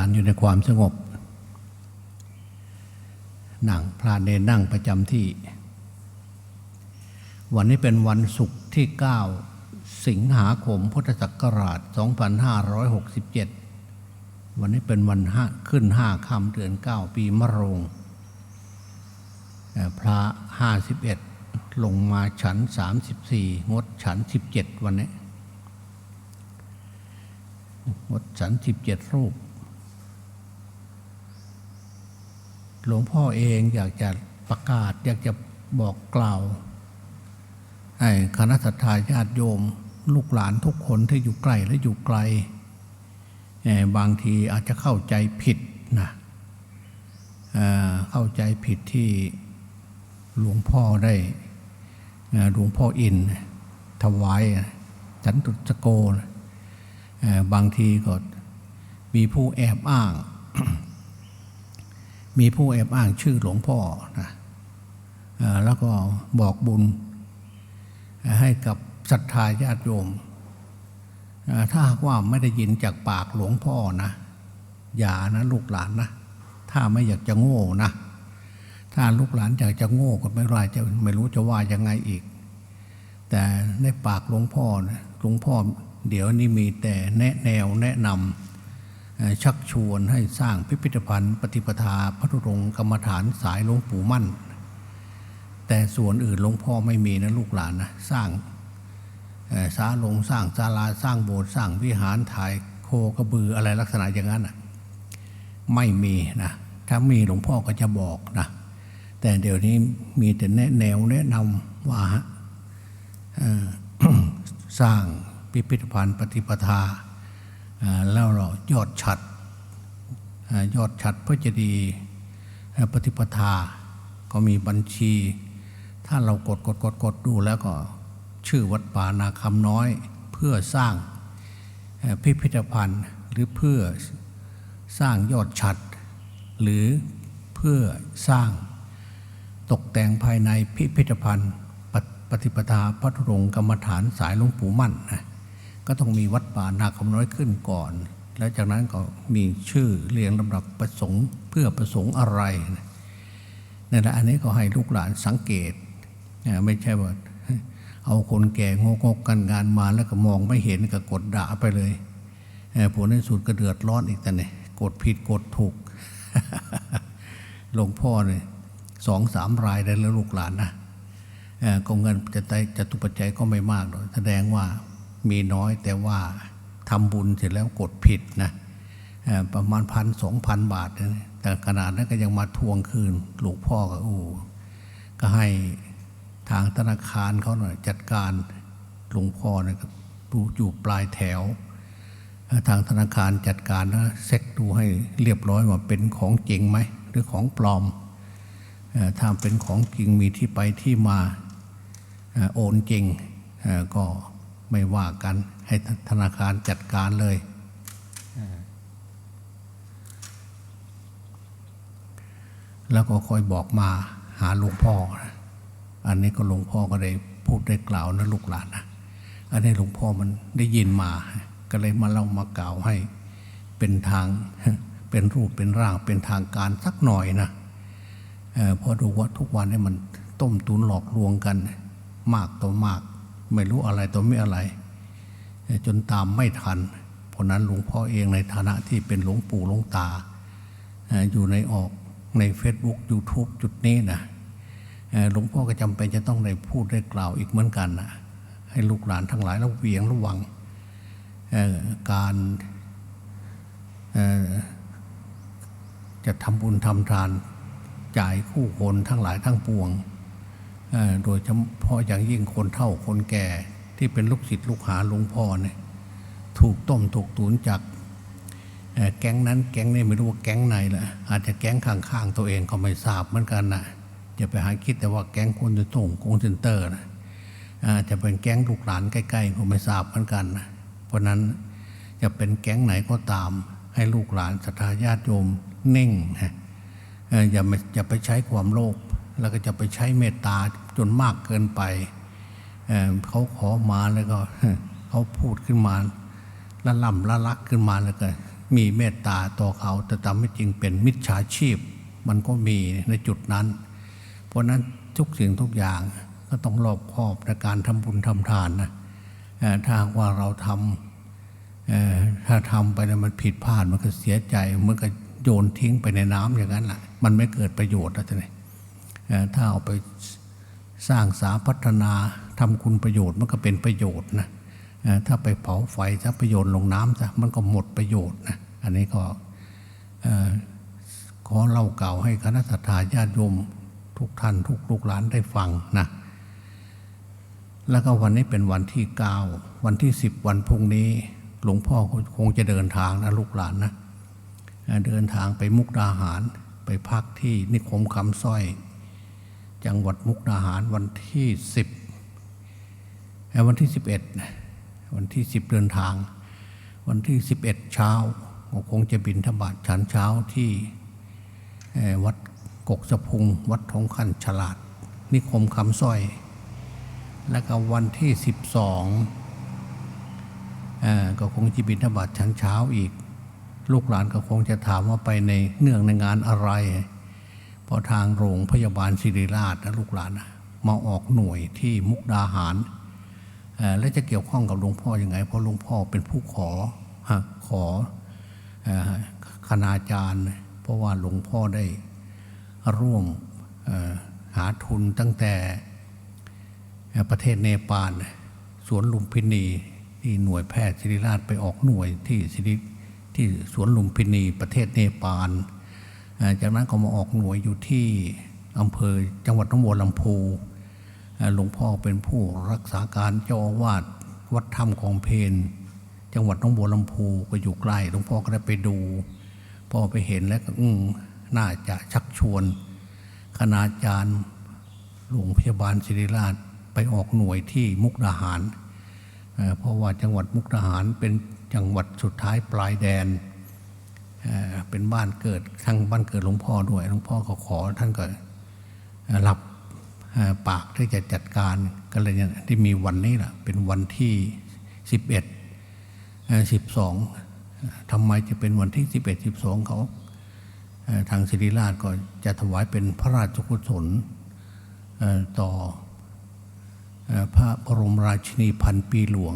านอยู่ในความสงบ นั่งพระเนนั่งประจำที่ วันนี้เป็นวันศุกร์ที่ 9 สิงหาคมพุทธศักราช 2567 วันนี้เป็นวันห้าขึ้นห้าค่ำเดือน 9 ปีมะโรง พระ 51 ลงมาฉัน 34 งดฉัน 17 วันนี้งดฉัน17รูป หลวงพ่อเองอยากจะประกาศ อยากจะบอกกล่าวให้คณะสัตยาญาติโยม ลูกหลานทุกคนที่อยู่ใกล้และอยู่ไกล บางทีอาจจะเข้าใจผิดนะเเข้าใจผิดที่หลวงพ่อได้หลวงพ่ออินถวายฉันตุสโก บางทีก็มีผู้แอบอ้าง มีผู้แอบอ้างชื่อหลวงพ่อนะแล้วก็บอกบุญให้กับศรัทธาญาติโยม ถ้าหากว่าไม่ได้ยินจากปากหลวงพ่อนะ อย่านะลูกหลานนะ ถ้าไม่อยากจะโง่นะ ถ้าลูกหลานอยากจะโง่ก็ไม่ไรจะไม่รู้จะว่ายังไงอีก แต่ในปากหลวงพ่อนะหลวงพ่อเดี๋ยวนี้มีแต่แนะแนวแนะนำ ชักชวนให้สร้างพิพิธภัณฑ์ปฏิปทาพระธุรงค์กรรมฐานสายหลวงปู่มั่น แต่ส่วนอื่นหลวงพ่อไม่มีนะลูกหลานนะสร้างเอ่อสาลงสร้างศาลาสร้างโบสถ์สร้างวิหารถ่ายโคกระบืออะไรลักษณะอย่างนั้นนะไม่มีนะถ้ามีหลวงพ่อก็จะบอกนะแต่เดี๋ยวนี้มีแต่แนะแนวแนะนำว่าสร้างพิพิธภัณฑ์ปฏิปทา แล้วเรายอดฉัดยอดฉัดพระเจดีย์ปฏิปทา ก็มีบัญชี ถ้าเรากดกดกดกดดูแล้วก็ชื่อวัดป่านาคำน้อย เพื่อสร้างพิพิธภัณฑ์หรือเพื่อสร้างยอดฉัด หรือเพื่อสร้างตกแต่งภายในพิพิธภัณฑ์ปฏิปทาพระธุรงกรรมฐานสายหลวงปู่มั่นนะ ก็ต้องมีวัดป่านาคำน้อยขึ้นก่อน แล้วจากนั้นก็มีชื่อเรียงลำดับประสงค์เพื่อประสงค์อะไรนะนั่แหละอันนี้ก็ให้ลูกหลานสังเกตไม่ใช่ว่าเอาคนแก่งกงกันงานมาแล้วก็มองไม่เห็นก็กดด่าไปเลยผลในสุดก็เดือดร้อนอีกแต่เนี่ยกดผิดกดถูกหลวงพ่อเนี่ยสองสามรายได้แล้วลูกหลานนะเอ่อก็เงินจะไตจะตุปัจจัยก็ไม่มากหรอกแสดงว่า มีน้อยแต่ว่าทำบุญเสร็จแล้วกดผิดนะประมาณพันสองพันบาทนะแต่ขนาดนั้นก็ยังมาทวงคืนหลวงพ่อก็โอ้ก็ให้ทางธนาคารเขาหน่อยจัดการหลวงพ่อเนี่ยอยู่ปลายแถว ทางธนาคารจัดการนะเช็คดูให้เรียบร้อยว่าเป็นของจริงไหมหรือของปลอมถ้าเป็นของจริงมีที่ไปที่มาโอนจริงก็ ไม่ว่ากันให้ธนาคารจัดการเลย แล้วก็คอยบอกมาหาหลวงพ่อ อันนี้ก็หลวงพ่อก็ได้พูดได้กล่าวนะลูกหลานนะอันนี้หลวงพ่อมันได้ยินมา ก็เลยมาเล่ามากล่าวให้เป็นทางเป็นรูปเป็นร่างเป็นทางการสักหน่อยนะเออเพอดูว่าทุกวันนี้มันต้มตุนหลอกลวงกัน มากต่อมาก ไม่รู้อะไรต่อไม่อะไร จนตามไม่ทัน เพราะนั้นหลวงพ่อเองในฐานะที่เป็นหลวงปู่หลวงตา อยู่ในออกใน Facebook YouTube จุดนี้นะหลวงพ่อก็จำเป็นจะต้องได้พูดได้กล่าวอีกเหมือนกันนะให้ลูกหลานทั้งหลายระเวียงระวังการจะทำบุญทำทานจ่ายคู่คนทั้งหลายทั้งปวง โดยเฉพาะอย่างยิ่งคนเฒ่าคนแก่ที่เป็นลูกศิษย์ลูกหาหลวงพ่อเนี่ยถูกต้มถูกตุนจากแก๊งนั้นแก๊งนี้ไม่รู้ว่าแก๊งไหนแหละอาจจะแก๊งข้างๆตัวเองก็ไม่ทราบเหมือนกันนะอย่าไปหาคิดแต่ว่าแก๊งคนจะส่งโกงเซนเตอร์นะอาจจะเป็นแก๊งลูกหลานใกล้ๆก็ไม่ทราบเหมือนกันนะเพราะนั้นจะเป็นแก๊งไหนก็ตาม ให้ลูกหลานศรัทธาญาติโยมนิ่งฮะอย่าไปอย่าไปใช้ความโลภแล้วก็จะไปใช้เมตตา จนมากเกินไปเเขาขอมาแล้วก็เขาพูดขึ้นมาละล่ำละลักขึ้นมาแล้วก็มีเมตตาต่อเขาแต่ตามไม่จริงเป็นมิจฉาชีพ มันก็มีในจุดนั้น เพราะนั้นทุกสิ่งทุกอย่างก็ต้องรอบคอบในการทำบุญทำทานนะถ้าว่าเราทำถ้าทำไปแล้วมันผิดพลาดมันก็เสียใจมันก็โยนทิ้งไปในน้ำอย่างนั้นแหละมันไม่เกิดประโยชน์แล้วท่านเเอ่อถ้าเอาไป สร้างสาพัฒนาทำคุณประโยชน์มันก็เป็นประโยชน์นะถ้าไปเผาไฟถ้าประโยชน์ลงน้ำซะมันก็หมดประโยชน์นะอันนี้ก็ขอเล่าเก่าให้คณะสัตยาญาติโยมทุกท่านทุกลูกหลานได้ฟังนะแล้วก็วันนี้เป็นวันที่เก้าวันที่สิบวันพรุ่งนี้ หลวงพ่อคงจะเดินทางนะลูกหลานนะเอ่อเดินทางไปมุกดาหารไปพักที่นิคมคำสร้อย จังหวัดมุกดาหารวันที่สิบวันที่สิบเอ็ดวันที่สิบเดินทาง วันที่สิบเอ็ดเช้าก็คงจะบินธบาตฉันเช้าที่วัดกกสะพุง วัดทองคันฉลาด นิคมคำสร้อย แล้วก็วันที่สิบสองก็คงจะบินทบาทชันเช้าอีก ลูกหลานก็คงจะถามว่าไปในเนื่องในงานอะไร พอทางโรงพยาบาลศิริราชนะลูกหลานนะมาออกหน่วยที่มุกดาหาร และจะเกี่ยวข้องกับหลวงพ่ออยังไง เพราะหลวงพ่อเป็นผู้ขอขอคณาจารย์ เพราะว่าหลวงพ่อได้ร่วมหาทุนตั้งแต่ประเทศเนปาลสวนลุมพินีที่หน่วยแพทย์ศิริราชไปออกหน่วยที่ศิริที่สวนลุมพินีประเทศเนปาล จากนั้นก็มาออกหน่วยอยู่ที่อำเภอจังหวัดหนองบัวลำพูหลวงพ่อเป็นผู้รักษาการเจ้าอาวาสวัดถ้ำของเพนจังหวัดหนองบัวลำพูก็อยู่ใกล้หลวงพ่อก็ได้ไปดูพ่อไปเห็นแล้วก็น่าจะชักชวน คณาจารย์โรงพยาบาลศิริราชไปออกหน่วยที่มุกดาหาร เพราะว่าจังหวัดมุกดาหารเป็นจังหวัดสุดท้ายปลายแดน เป็นบ้านเกิดทั้งบ้านเกิดหลวงพ่อด้วยหลวงพ่อก็ขอท่านก็เอ่อรับปากที่จะจัดการก็เลยเนี่ยที่มีวันนี้แหละเป็นวันที่ 11เอ่อ12ทำไมจะเป็นวันที่ 11 12 เขาเอ่อทางศิริราชก็จะถวายเป็นพระราชกุศลต่อเอ่อพระบรมราชินีพันปีหลวง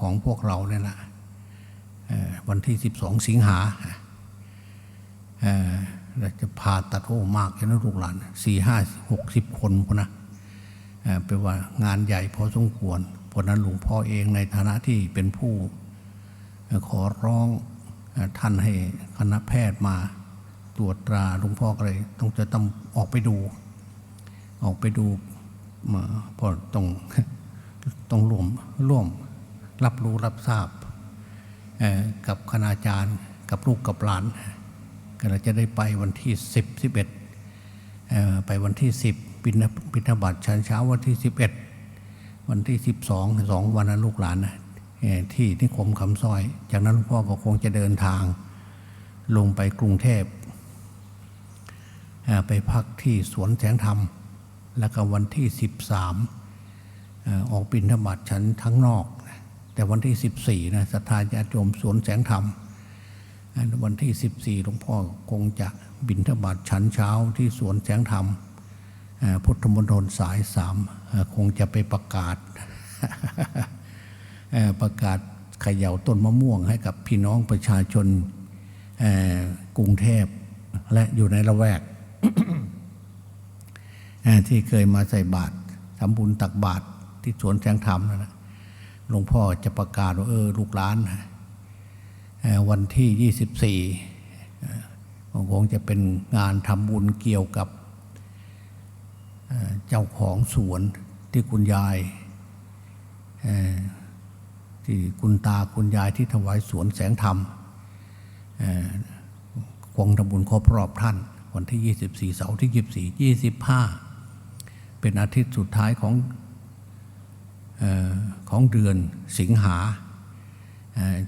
ของพวกเราเนี่ยนะ วันที่ 12 สิงหาเราจะพาตัดโอ้มากแค่นั้นลูกหลานสี่ห้าหกสิบคนพอนะเป็นว่างานใหญ่พอสมควรเพราะนั้นหลวงพ่อเองในฐานะที่เป็นผู้ขอร้องท่านให้คณะแพทย์มาตรวจตราหลวงพ่อก็เลยต้องจะต้องออกไปดู ออกไปดูมาพอต้องต้องร่วมร่วมรับรู้รับทราบ กับคณาจารย์กับลูกกับหลานก็เราจะได้ไปวันที่สิบสิบเอ็ดไปวันที่สิบบิณฑบิณบัตชันเช้าวันที่สิบเอ็ดวันที่สิบสองสองวันนั้นลูกหลานนะที่นิคมคำซอย จากนั้นพ่อก็คงจะเดินทาง ลงไปกรุงเทพไปพักที่สวนแสงธรรม แล้วก็วันที่สิบสามออกบิณฑบัตชั้นทั้งนอก แต่วันที่สิบสี่นะศรัทธาญาติโยมสวนแสงธรรม วันที่ 14หลวงพ่อคงจะบินทบาทชั้นเช้าที่สวนแสงธรรมพุทธมณฑลสายสามคงจะไปประกาศ ประกาศเขย่าต้นมะม่วงให้กับพี่น้องประชาชนกรุงเทพและอยู่ในละแวก ที่เคยมาใส่บาตรทำบุญตักบาตรที่สวนแสงธรรมนะ หลวงพ่อจะประกาศว่าเออลูกหลานวันที่ 24เอ่อคงจะเป็นงานทำบุญเกี่ยวกับเจ้าของสวนที่คุณยายที่คุณตาคุณยายที่ถวายสวนแสงธรรมคงทำบุญครบรอบท่าน วันที่ 24 เสาร์ที่ 24 25 เป็นอาทิตย์สุดท้ายของ ของเดือนสิงหา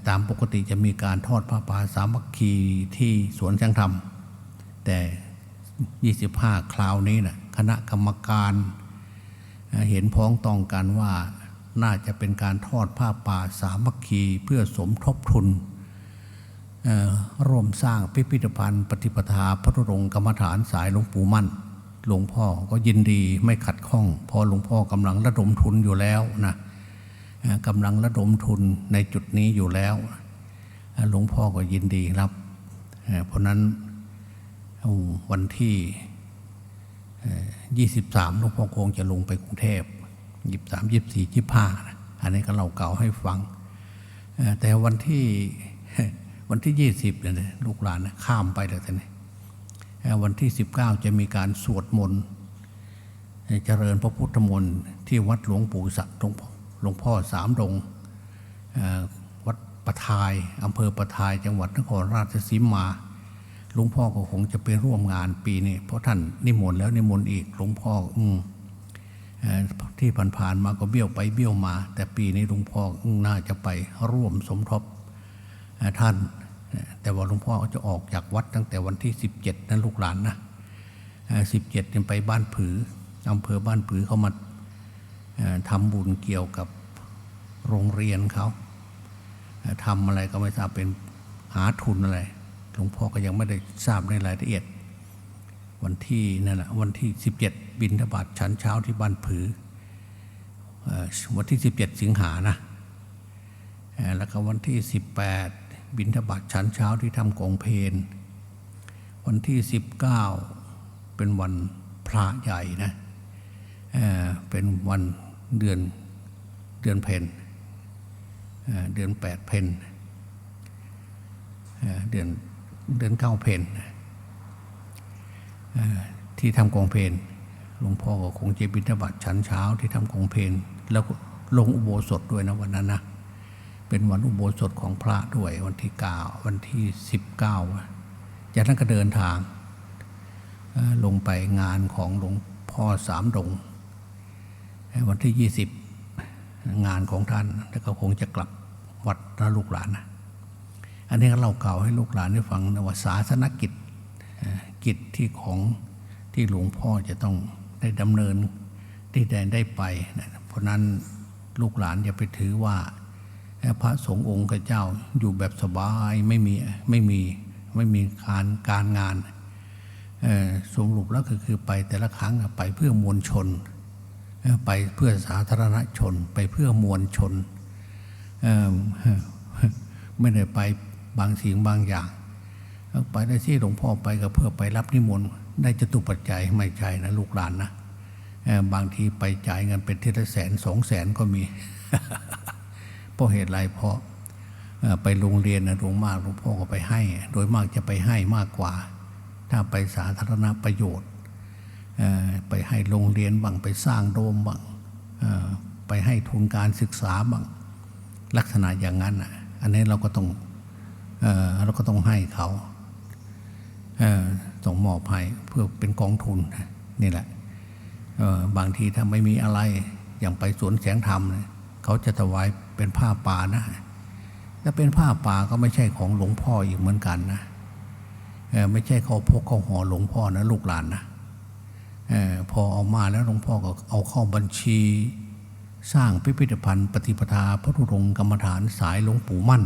ตามปกติจะมีการทอดผ้าป่าสามัคคีที่สวนช่างธรรม แต่ 25 คราวนี้นะคณะกรรมการเเห็นพ้องต้องกันว่าน่าจะเป็นการทอดผ้าป่าสามัคคีเพื่อสมทบทุนร่วมสร้างพิพิธภัณฑ์ ปฏิปทาพระรงค์กรรมฐานสายหลวงปู่มั่น หลวงพ่อก็ยินดีไม่ขัดข้องเพราะหลวงพ่อกำลังระดมทุนอยู่แล้วนะกำลังระดมทุนในจุดนี้อยู่แล้ว หลวงพ่อก็ยินดีรับ เพราะนั้นวันที่ยี่สิบสามหลวงพ่อคงจะลงไปกรุงเทพยี่สามยี่สี่ยี่ห้าอันนี้ก็เราเก่าให้ฟัง แต่วันที่วันที่ยี่สิบเนี่ยลูกหลานข้ามไปเลยท่านนี่ วันที่สิบเก้าจะมีการสวดมนต์เจริญพระพุทธมนต์ที่วัดหลวงปู่สักหลวงพ่อหลวงพ่อสามดงวัดประทายอำเภอประทายจังหวัดนครราชสีมาหลวงพ่อก็คงจะไปร่วมงานปีนี้เพราะท่านนิมนต์แล้วนิมนต์อีกหลวงพ่ออืมที่ผ่านๆมาก็เบี้ยวไปเบี้ยวมา แต่ปีนี้หลวงพ่อน่าจะไปร่วมสมทบท่าน แต่ว่าหลวงพ่อจะออกจากวัดตั้งแต่วันที่ 17นั้นลูกหลานนะสิบเจ็ดเนี่ยไปบ้านผืออำเภอบ้านผือเขามาทำบุญเกี่ยวกับโรงเรียนเขาเอ่อทำอะไรก็ไม่ทราบเป็นหาทุนอะไรหลวงพ่อก็ยังไม่ได้ทราบในรายละเอียด วันที่นั่นแหละวันที่สิบเจ็ดบินทบาทชั้นเช้าที่บ้านผือวันที่สิบเจ็ดสิงหานะแล้วก็วันที่สิ บแปดบินทบาทชั้นเช้าที่ทำกองเพลวันที่ 19 เป็นวันพระใหญ่นะเเป็นวันเดือนเดือนเพนเเดือนแปดเพนเเดือนเดือนเก้าเพนเที่ทำกองเพลหลวงพ่อก็คงจะบิณฑบาตชันเช้าที่ทำกองเพลแล้วลงอุโบสถด้วยนะวันนั้นนะ เป็นวันอุโบสถของพระด้วยวันที่เก้าวันที่สิบเก้าจากนั้นก็เดินทาง ลงไปงานของหลวงพ่อสามดง วันที่ยี่สิบงานของท่านแล้วก็คงจะกลับวัดนะลูกหลานนะอันนี้ก็เล่าเก่าให้ลูกหลานได้ฟังนะว่าศาสนกิจกิจที่ของที่หลวงพ่อจะต้องได้ดำเนินที่ได้ได้ไปนะเพราะนั้นลูกหลานอย่าไปถือว่า พระสงฆ์องค์เจ้าอยู่แบบสบายไม่มีไม่มีไม่มีการการงานสรุปแล้วก็คือไปแต่ละครั้งไปเพื่อมวลชน ไปเพื่อสาธารณชน ไปเพื่อมวลชน ไม่ได้ไปบางสิ่งบางอย่าง ไปได้ที่หลวงพ่อไปก็เพื่อไปรับนิมนต์ได้จตุปัจจัยไม่ใช่นะลูกหลานนะบางทีไปจ่ายเงินเป็นทีละแสนสองแสนก็มี เพราะเหตุไรเพราะไปโรงเรียนนะหลวงมากหลวงพ่อก็ไปให้ โดยมากจะไปให้มากกว่า ถ้าไปสาธารณประโยชน์ไปให้โรงเรียนบ้างไปสร้างโดมบ้างไปให้ทุนการศึกษาบ้างลักษณะอย่างนั้นอันนี้เราก็ต้องเอเราก็ต้องให้เขาเอ่อต้องมอบให้เพื่อเป็นกองทุนนี่แหละบางทีถ้าไม่มีอะไรอย่างไปสวนแสงธรรมเขาจะถวาย เป็นผ้าป่านะถ้าเป็นผ้าป่าก็ไม่ใช่ของหลวงพ่ออีกเหมือนกันนะไม่ใช่เขาพกเข้าห่อหลวงพ่อนะลูกหลานนะออพอเอามาแล้วหลวงพ่อก็เอาเข้าบัญชี สร้างพิพิธภัณฑ์ ปฏิปทาพระธุรงค์กรรมฐานสายหลวงปู่มั่น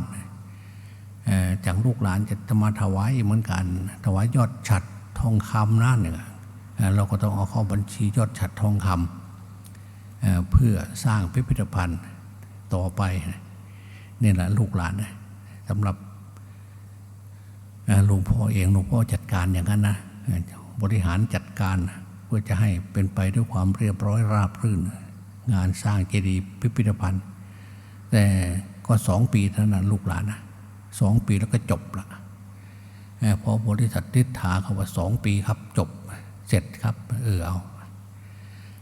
จากลูกหลานจะมาถวายเหมือนกัน ถวายยอดฉัดทองคำนั่นเนี่ยเอ่อเราก็ต้องเอาเข้าบัญชียอดฉัดทองคำเพื่อสร้างพิพิธภัณฑ์ ต่อไปนี่แหละลูกหลานนะสำหรับหลวงพ่อเองหลวงพ่อจัดการอย่างนั้นนะบริหารจัดการเพื่อจะให้เป็นไปด้วยความเรียบร้อยราบรื่น งานสร้างเจดีย์พิพิธภัณฑ์ แต่ก็สองปีเท่านั้นลูกหลานนะสองปีแล้วก็จบละเอ่อพอบริษัททิฏฐาเขาว่าสองปีครับจบเสร็จครับ เออเอา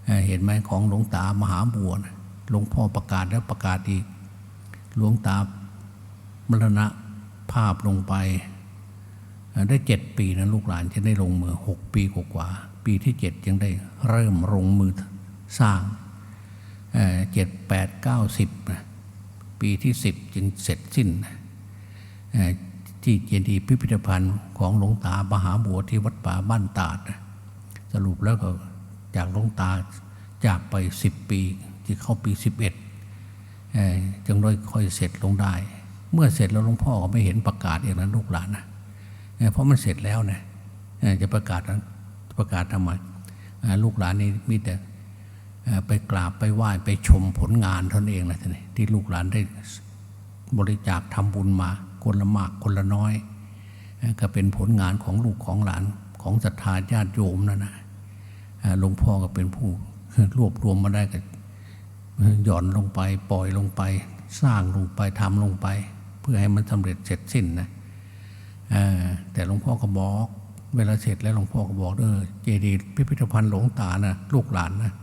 เอ่อเห็นไหมของหลวงตามหาบัวนะ หลวงพ่อประกาศแล้วประกาศอีก หลวงตามรณะภาพลงไป ได้เจ็ดปีนะลูกหลานจะได้ลงมือหกปีกว่า ปีที่เจ็ดยังได้เริ่มลงมือสร้างเจ็ดแปดเก้าสิบปีที่สิบจึงเสร็จสิ้นที่เจดีย์พิพิธภัณฑ์ของหลวงตามหาบัวที่วัดป่าบ้านตาด สรุปแล้วก็จากหลวงตาจากไปสิบปี ที่เข้าปีสิบเอ็ดจึงได้ค่อยเสร็จลงได้ เมื่อเสร็จแล้วหลวงพ่อก็ไม่เห็นประกาศเองนะลูกหลานนะเพราะมันเสร็จแล้วนะจะประกาศประกาศทำไมลูกหลานนี่มีแต่ไปกราบไปไหว้ไปชมผลงานเท่านั้นเองนะท่านที่ลูกหลานได้บริจาคทำบุญมาคนละมากคนละน้อย ก็เป็นผลงานของลูกของหลานของศรัทธาญาติโยมนั่นนะหลวงพ่อก็เป็นผู้รวบรวมมาได้ก็ หย่อนลงไปปล่อยลงไป สร้างลงไปทำลงไป เพื่อให้มันสำเร็จเสร็จสิ้นนะแต่หลวงพ่อก็บอกเวลาเสร็จแล้วหลวงพ่อก็บอกเออเจดีย์พิพิธภัณฑ์หลวงตานะลูกหลานนะ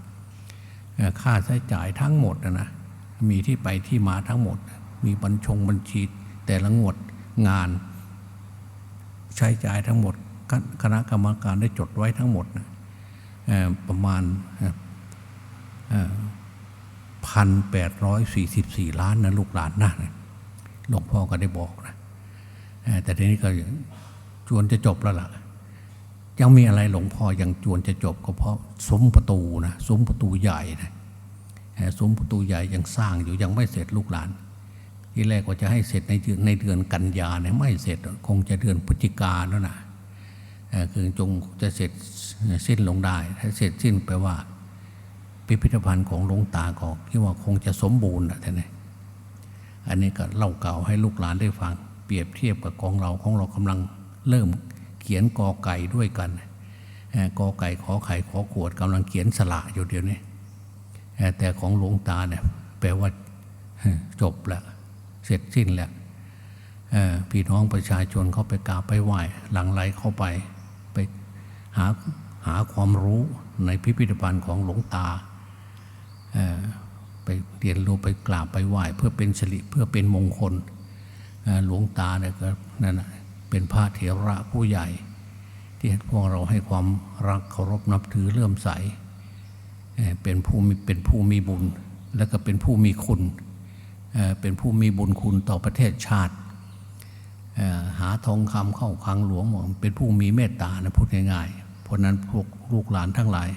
ค่าใช้จ่ายทั้งหมดนะนะมีที่ไปที่มาทั้งหมด มีบัญชงบัญชี แต่ละงวดงาน ใช้จ่ายทั้งหมด คณะกรรมการได้จดไว้ทั้งหมดนะประมาณ พันแปดร้อยสี่สิบสี่ล้านนะลูกหลานนะหลวงพ่อก็ได้บอกนะแต่ทีนี้ก็จวนจะจบแล้วล่ะ ยังมีอะไรหลวงพ่อยังจวนจะจบก็เพราะซุ้มประตูนะซุ้มประตูใหญ่นะซุ้มประตูใหญ่ยังสร้างอยู่ยังไม่เสร็จลูกหลาน ที่แรกว่าจะให้เสร็จในเดือนในเดือนกันยาเนี่ยไม่เสร็จคงจะเดือนพฤศจิกาแล้วนะเอ่อคือจงจะเสร็จสิ้นลงได้ ถ้าเสร็จสิ้นแปลว่า พิพิธภัณฑ์ของหลวงตาก็คิดว่าคงจะสมบูรณ์นะท่านนี่อันนี้ก็เล่าเก่าให้ลูกหลานได้ฟัง เปรียบเทียบกับของเราของเรากำลังเริ่มเขียนกอไก่ด้วยกันกอไก่ขอไข่ขอขวดกำลังเขียนสละอยู่เดียวนี้เอ่อแต่ของหลวงตาเนี่ยแปลว่าจบแล้วเสร็จสิ้นแล้วพี่น้องประชาชนเขาไปกราบไปไหว้หลังไหลเข้าไปไปหาหาความรู้ในพิพิธภัณฑ์ของหลวงตา ไปเรียนรู้ไปกราบไปไหว้เพื่อเป็นสิริเพื่อเป็นมงคลหลวงตาเนี่ยก็นั่นเป็นพระเถระผู้ใหญ่ ที่พวกเราให้ความรักเคารพนับถือเลื่อมใสเป็นผู้มีเป็นผู้มีบุญ แล้วก็เป็นผู้มีคุณเป็นผู้มีบุญคุณต่อประเทศชาติ หาทองคำเข้าคลังหลวงเป็นผู้มีเมตตานะพูดง่ายๆเพราะนั้นพวกลูกหลานทั้งหลาย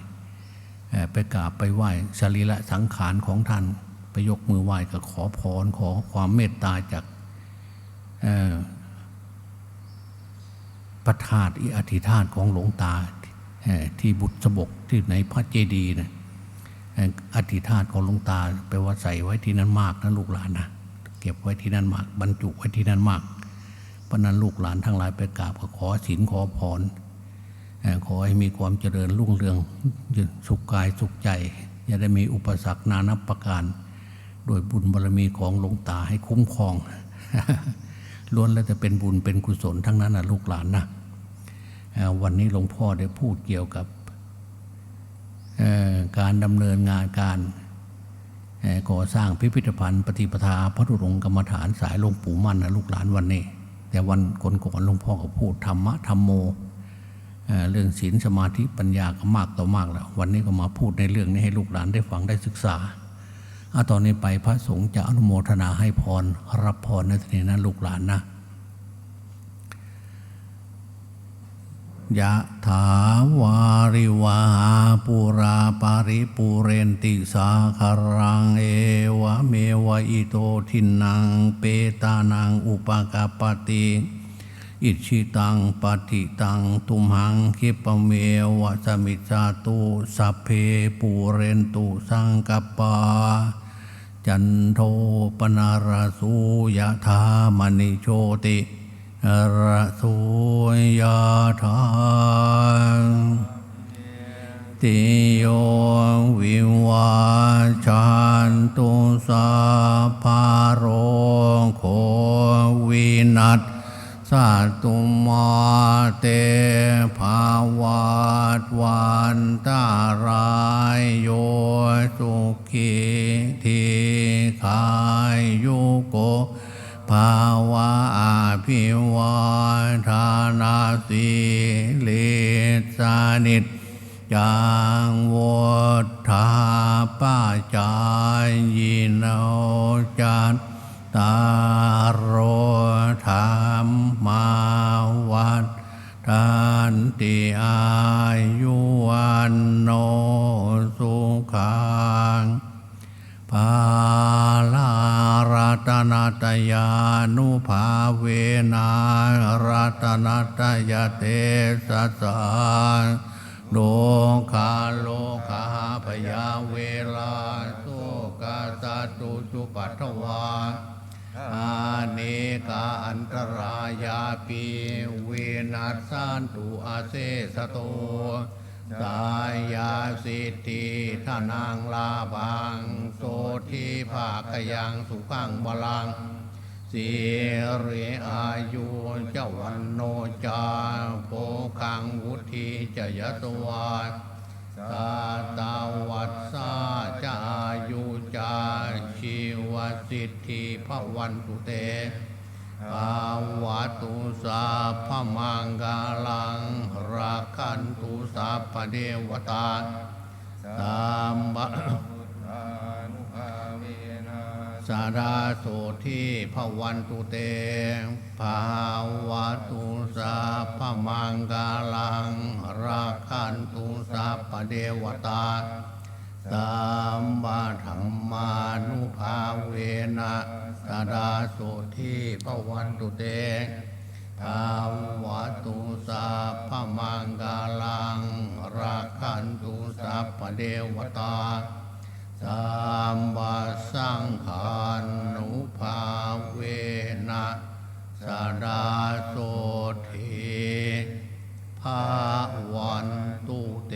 ไปกราบไปไหว้สรีระสังขารของท่านไปยกมือไหว้ก็ขอพรขอความเมตตาจากเอ่อพระธาตุอิอธิธาตุของหลวงตาที่บุตรสบกที่ในพระเจดีย์นะอธิธาตุของหลวงตาแปว่าใส่ไว้ที่นั่นมากนะลูกหลานนะเก็บไว้ที่นั่นมาก บรรจุไว้ที่นั่นมากเพราะนั้นลูกหลานทั้งหลายไปกราบก็ขอศีลขอพร ขอให้มีความเจริญรุ่งเรืองสุขกายสุขใจ อย่าได้มีอุปสรรคนานับประการ โดยบุญบารมีของหลวงตาให้คุ้มครองล้วนแล้วจะเป็นบุญเป็นกุศลทั้งนั้นนะลูกหลานนะวันนี้หลวงพ่อได้พูดเกี่ยวกับการดำเนินงานการก่อสร้างพิพิธภัณฑ์ปฏิปทาพระธุรงกรรมฐานสายหลวงปู่มั่นนะลูกหลานวันนี้ แต่วันก่อนก่อนๆหลวงพ่อก็พูดธรรมะธรรมโม เรื่องศีลสมาธิปัญญาก็มากต่อมากแล้ว วันนี้ก็มาพูดในเรื่องนี้ให้ลูกหลานได้ฟังได้ศึกษาเอาตอนนี้ไปพระสงฆ์จะอนุโมทนาให้พร รับพรในทีนี้นะลูกหลานนะยะถาวาริวาหาปุราปาริปุเรนติสาคารังเอวะเมวะอิโตทินังเปตานังอุปกาปติ อิชิตังปฏิตังตุมหังคิปเมวะสมิจาตุสัพเพปูเรนตุสังกปา จันโทปนาราสุยะธามณิโชติระโสยะธาติโยวิวาจันตุสาภาโรโค สัตุมาเตภาวัตวันตารายโยสุขีทีขายยุโกภาวะอาภิวาทานาสีเลสานิจจังวุธาป้าจายยินโนจัน ตารโรธรรมมาวัดทันติอายุวันโนสุขังภาลารัตนาตยานุภาเวนารัตนาตยเตสัสสาโลคาโลคาพยาเวลาโสกาสตุสุปัทวา นกาอันตรายาปีเวนัสสันตุอาเซสโตสายาสิทธิทนางลาบังโสทีภาคยังสุขังบาลังสีเรอายุเจ้าวันโนจาโพคังวุธีจะยตวาสาตาวัตสาจายุ จาชีวสิทธิพระวันตุเตภาวะตุสาพมังกาลังราคันตุสาพเดวตาสามบะสาราโสทีพวันตุเตภาวะตุสาพมังกาลังราคันตุสาพเดวตา สัมมาธรรมานุภาเวนะสาดาโสทีพวันตุเตภาวะตุสาพมังกาลังราคันตุสัพเดวตาสัมมาสังฆานุภาเวนะสาดาโสทีภาวันตุเต